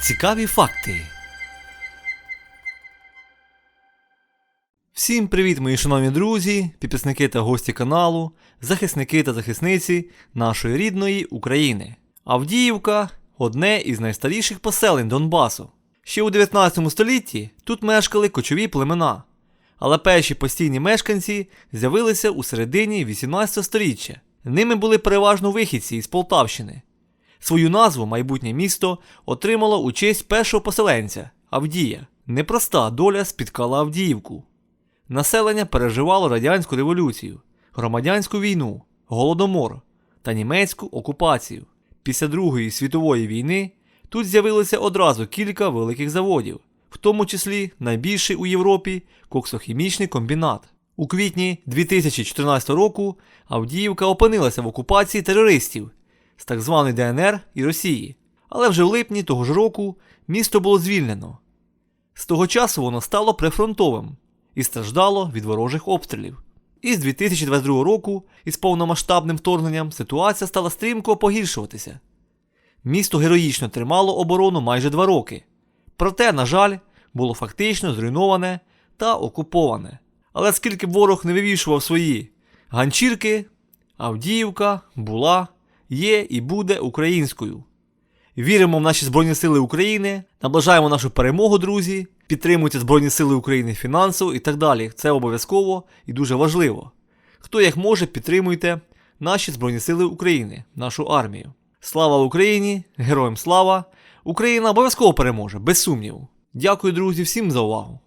Цікаві факти. Всім привіт, мої шановні друзі, підписники та гості каналу, захисники та захисниці нашої рідної України. Авдіївка одне із найстаріших поселень Донбасу. Ще у 19 столітті тут мешкали кочові племена, але перші постійні мешканці з'явилися у середині 18 століття. Ними були переважно вихідці із Полтавщини. Свою назву майбутнє місто отримало у честь першого поселенця Авдія. Непроста доля спіткала Авдіївку. Населення переживало радянську революцію, громадянську війну, голодомор та німецьку окупацію. Після Другої світової війни тут з'явилося одразу кілька великих заводів, в тому числі найбільший у Європі коксохімічний комбінат. У квітні 2014 року Авдіївка опинилася в окупації терористів з так званої ДНР і Росії. Але вже в липні того ж року місто було звільнено. З того часу воно стало прифронтовим і страждало від ворожих обстрілів. І з 2022 року із повномасштабним вторгненням ситуація стала стрімко погіршуватися. Місто героїчно тримало оборону майже два роки. Проте, на жаль, було фактично зруйноване та окуповане. Але скільки б ворог не вивішував свої ганчірки, Авдіївка була, є і буде українською. Віримо в наші Збройні Сили України, наближаємо нашу перемогу, друзі. Підтримуйте Збройні Сили України фінансово і так далі. Це обов'язково і дуже важливо. Хто як може, підтримуйте наші Збройні Сили України, нашу армію. Слава Україні! Героям слава! Україна обов'язково переможе, без сумніву. Дякую, друзі, всім за увагу!